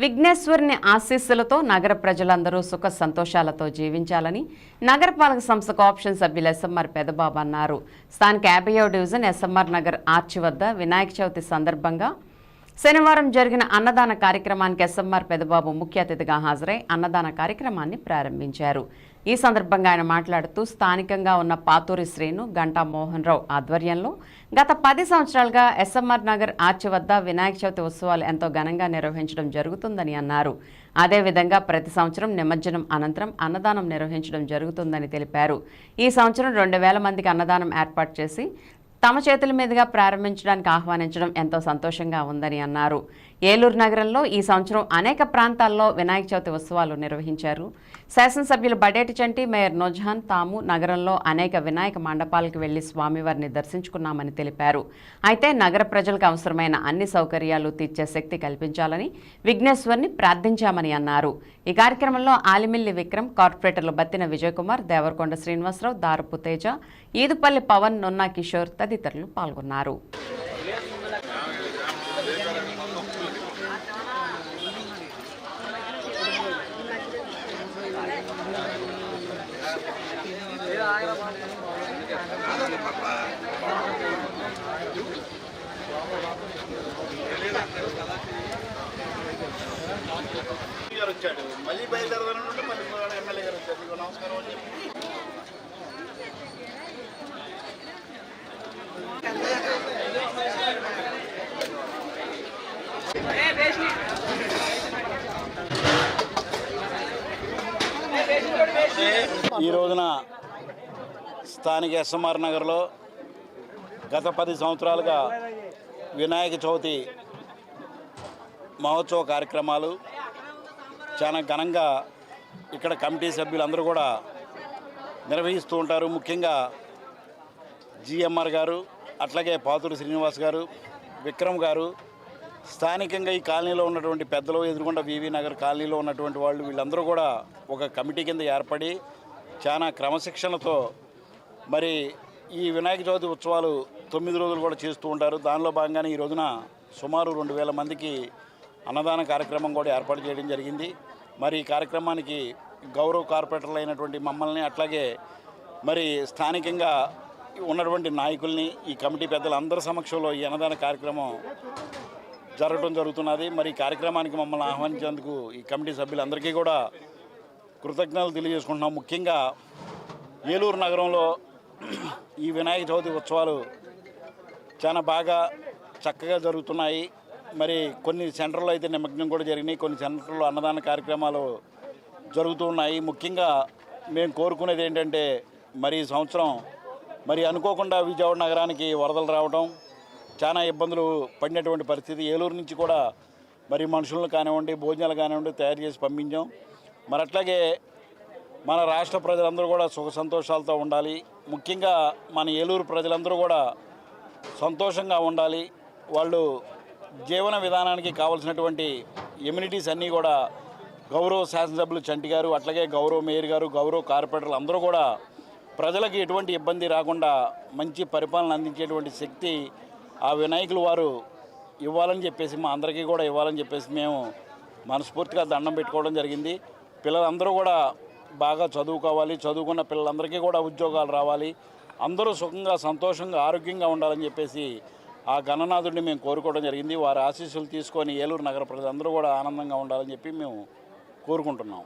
విఘ్నేశ్వరుని ఆశీస్సులతో నగర ప్రజలందరూ సుఖ సంతోషాలతో జీవించాలని నగరపాలక సంస్థకు ఆప్షన్ సభ్యులు ఎస్ఎంఆర్ పెదబాబు అన్నారు. స్థానిక యాభైవ డివిజన్ ఎస్ఎంఆర్ నగర్ ఆర్చి వద్ద వినాయక చవితి సందర్భంగా శనివారం జరిగిన అన్నదాన కార్యక్రమానికి ఎస్ఎంఆర్ పెదబాబు ముఖ్య అతిథిగా హాజరై అన్నదాన కార్యక్రమాన్ని ప్రారంభించారు. ఈ సందర్భంగా ఆయన మాట్లాడుతూ స్థానికంగా ఉన్న పాతూరి శ్రీను గంటా మోహన్ రావు ఆధ్వర్యంలో గత పది సంవత్సరాలుగా ఎస్ఎంఆర్ నగర్ ఆర్చి వద్ద వినాయక చవితి ఉత్సవాలు ఎంతో ఘనంగా నిర్వహించడం జరుగుతుందని అన్నారు. అదేవిధంగా ప్రతి సంవత్సరం నిమజ్జనం అనంతరం అన్నదానం నిర్వహించడం జరుగుతుందని తెలిపారు. ఈ సంవత్సరం రెండు వేల మందికి అన్నదానం ఏర్పాటు చేసి తమ చేతుల మీదుగా ప్రారంభించడానికి ఆహ్వానించడం ఎంతో సంతోషంగా ఉందని అన్నారు. ఏలూరు నగరంలో ఈ సంవత్సరం అనేక ప్రాంతాల్లో వినాయక చవితి ఉత్సవాలు నిర్వహించారు. శాసనసభ్యులు బడేటి చంటి మేయర్ నోజాన్ తాము నగరంలో అనేక వినాయక మండపాలకు వెళ్ళి స్వామివారిని దర్శించుకున్నామని తెలిపారు. అయితే నగర ప్రజలకు అవసరమైన అన్ని సౌకర్యాలు తీర్చే శక్తి కల్పించాలని విఘ్నేశ్వర్ని ప్రార్థించామని అన్నారు. ఈ కార్యక్రమంలో ఆలిమిల్లి విక్రమ్ కార్పొరేటర్లు బత్తిన విజయకుమార్ దేవరకొండ శ్రీనివాసరావు దారుపు తేజ ఈదుపల్లి పవన్ నున్నా కిషోర్ తదితరులు పాల్గొన్నారు. గారు వచ్చాడు. మళ్ళీ బయలుదేరదాని ఉంటే మళ్ళీ ఎమ్మెల్యే గారు వచ్చారు. ఇదిగో నమస్కారం అని చెప్పి. ఈ రోజున స్థానిక ఎస్ఎంఆర్ నగర్లో గత పది సంవత్సరాలుగా వినాయక చవితి మహోత్సవ కార్యక్రమాలు చాలా ఘనంగా ఇక్కడ కమిటీ సభ్యులందరూ కూడా నిర్వహిస్తూ ఉంటారు. ముఖ్యంగా జిఎంఆర్ గారు అట్లాగే పాతూరు శ్రీనివాస్ గారు విక్రమ్ గారు స్థానికంగా ఈ కాలనీలో ఉన్నటువంటి పెద్దలు ఎదురుకొండ వివి నగర్ కాలనీలో ఉన్నటువంటి వాళ్ళు వీళ్ళందరూ కూడా ఒక కమిటీ కింద ఏర్పడి చాలా క్రమశిక్షణతో మరి ఈ వినాయక చవితి ఉత్సవాలు తొమ్మిది రోజులు కూడా చేస్తూ ఉంటారు. దానిలో భాగంగానే ఈ రోజున సుమారు రెండు వేల మందికి అన్నదాన కార్యక్రమం కూడా ఏర్పాటు చేయడం జరిగింది. మరి ఈ కార్యక్రమానికి గౌరవ కార్పొరేటర్లు అయినటువంటి మమ్మల్ని అట్లాగే మరి స్థానికంగా ఉన్నటువంటి నాయకుల్ని ఈ కమిటీ పెద్దలందరి సమక్షంలో ఈ అన్నదాన కార్యక్రమం జరగడం జరుగుతున్నది. మరి ఈ కార్యక్రమానికి మమ్మల్ని ఆహ్వానించేందుకు ఈ కమిటీ సభ్యులందరికీ కూడా కృతజ్ఞతలు తెలియజేసుకుంటున్నాం. ముఖ్యంగా ఏలూరు నగరంలో ఈ వినాయక చవితి ఉత్సవాలు చాలా బాగా చక్కగా జరుగుతున్నాయి. మరి కొన్ని సెంటర్లో అయితే నిమగ్నం కూడా జరిగినాయి. కొన్ని సెంటర్లో అన్నదాన కార్యక్రమాలు జరుగుతూ ఉన్నాయి. ముఖ్యంగా మేము కోరుకునేది ఏంటంటే మరి ఈ సంవత్సరం మరి అనుకోకుండా విజయవాడ నగరానికి వరదలు రావడం చాలా ఇబ్బందులు పడినటువంటి పరిస్థితి. ఏలూరు నుంచి కూడా మరి మనుషులను కానివ్వండి భోజనాలు కానివ్వండి తయారు చేసి పంపించాం. మరి అట్లాగే మన రాష్ట్ర ప్రజలందరూ కూడా సుఖ సంతోషాలతో ఉండాలి. ముఖ్యంగా మన ఏలూరు ప్రజలందరూ కూడా సంతోషంగా ఉండాలి. వాళ్ళు జీవన విధానానికి కావాల్సినటువంటి ఎమ్యూనిటీస్ అన్నీ కూడా గౌరవ శాసనసభ్యులు చంటి గారు అట్లాగే గౌరవ మేయర్ గారు గౌరవ కార్పొరేటర్లు అందరూ కూడా ప్రజలకు ఎటువంటి ఇబ్బంది రాకుండా మంచి పరిపాలన అందించేటువంటి శక్తి ఆ వినాయకులు వారు ఇవ్వాలని చెప్పేసి మా అందరికీ కూడా ఇవ్వాలని చెప్పేసి మేము మనస్ఫూర్తిగా దండం పెట్టుకోవడం జరిగింది. పిల్లలందరూ కూడా బాగా చదువుకోవాలి. చదువుకున్న పిల్లలందరికీ కూడా ఉద్యోగాలు రావాలి. అందరూ సుఖంగా సంతోషంగా ఆరోగ్యంగా ఉండాలని చెప్పేసి ఆ గణనాథుడిని మేము కోరుకోవడం జరిగింది. వారి ఆశీస్సులు తీసుకొని ఏలూరు నగర ప్రజలందరూ కూడా ఆనందంగా ఉండాలని చెప్పి మేము కోరుకుంటున్నాం.